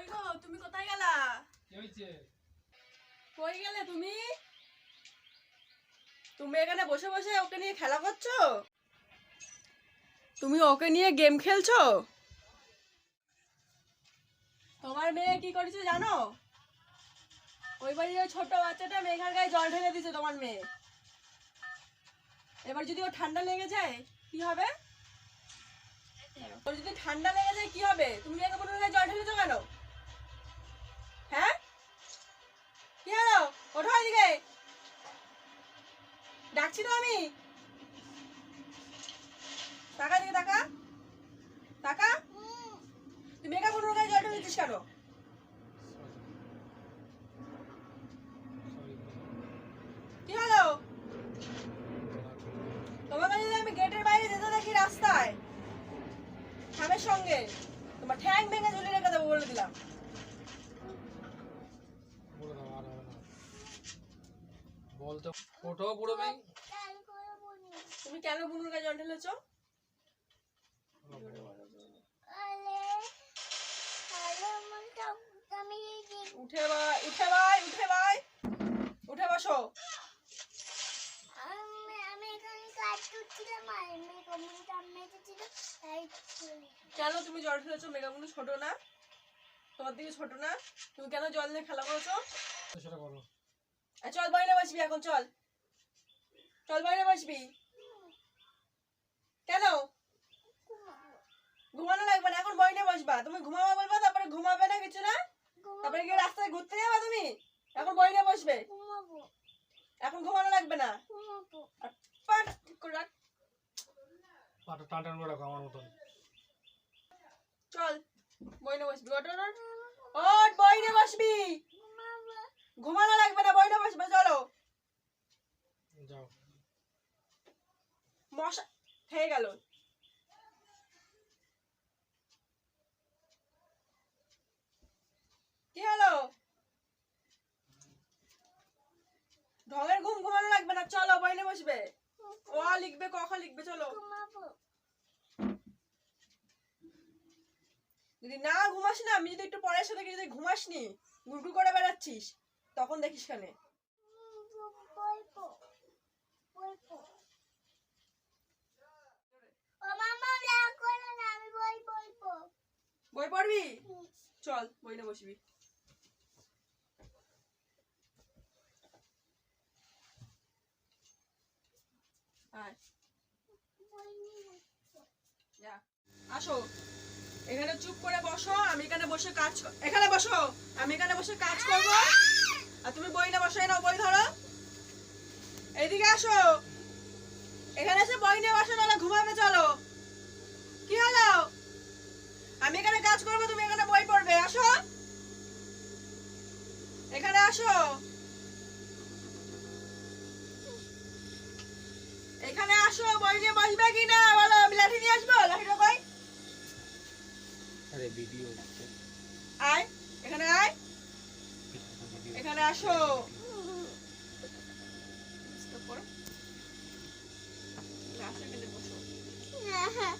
কই গো? তুমি কোথায় গেলা? কি কই গেলে তুমি? তুমি এখানে বসে বসে ওকে নিয়ে খেলা করছ? তুমি ওকে নিয়ে গেম খেলছো? তোমার মেয়ে কি করেছে জানো? ওই বাড়ির ওই ছোট বাচ্চাটা মেঘার গায়ে জল ঢেলে দিছে তোমার মেয়ে। এবার যদি ও ঠান্ডা লেগে যায় কি হবে? ওর যদি ঠান্ডা লেগে যায় কি হবে? তুমি মেয়েকে মনে জল ঢেলেছো কেন? এদিকে ডাকছি তো আমি। টাকা দিকে টাকা। টাকা? তুই মেকআপ কোনো গায়ে জল ঢেলেছিস কেন? কি হলো? তোমাকে যদি আমি গেটের বাইরে যেতে দেখি রাস্তায় ঠামের সঙ্গে, তোমার ঠ্যাং ভেঙে ঝুলিয়ে রেখে দেবো বলে দিলাম বলে দাও আর হবে না ওঠো বুড়ো মেয়ে তুমি কেন বুনুর গায়ে জল ঢেলেছো? উঠে ভাই উঠে ভাই উঠে ভাই উঠে বসো। কেন তুমি জল ঢেলেছো? মেগামুনু ছোট না। তোমার দিকে ছোট না। তুমি কেন জল নিয়ে খেলা করেছ? তো সেটা করো। চল বাইরে বসবি এখন চল। চল বাইরে বসবি। কেন? ঘুমানো লাগবে না এখন বইনে বসবা। তুমি ঘুমাবা বলবা তারপরে ঘুমাবে না কিছু না? তারপরে গিয়ে রাস্তায় ঘুরতে যাবা তুমি? এখন বইনে বসবে। এখন ঘুমানো লাগবে না। আর ঠিক করে রাখ। পাটা টান টান করে রাখো আমার মতন। চল বইনে বসবি। ওঠ বইনে বসবি। ঘুমানো লাগবে না বইনে বসবে চলো যাও মশা হয়ে গেল। কি হলো? ঢঙের ঘুম ঘুমানো লাগবে না চলো বইনে বসবে। ও লিখবে ক খ লিখবে চলো। যদি না ঘুমাস না আমি যদি একটু পরের সাথে যদি ঘুমাস নি করে বেড়াচ্ছিস তখন দেখিস কানে। বই পড়বি? চল বইনে বসবি। আসো। এখানে চুপ করে বসো, আমি এখানে বসে কাজ এখানে বসো, আমি এখানে বসে কাজ করব। আর তুমি বই না বসে নাও, বই ধরো। এইদিকে আসো। এখানে এসে বই নিয়ে বসো, নাহলে ঘুমাবে, চলো। আসো বই নিয়ে বসবে কি না বলো আমি নিয়ে আসব? লাঠিটা কই? আরে ভিডিও আয় এখানে আয়। এখানে আসো। ক্লাসে গেলে বসো। হ্যাঁ হ্যাঁ।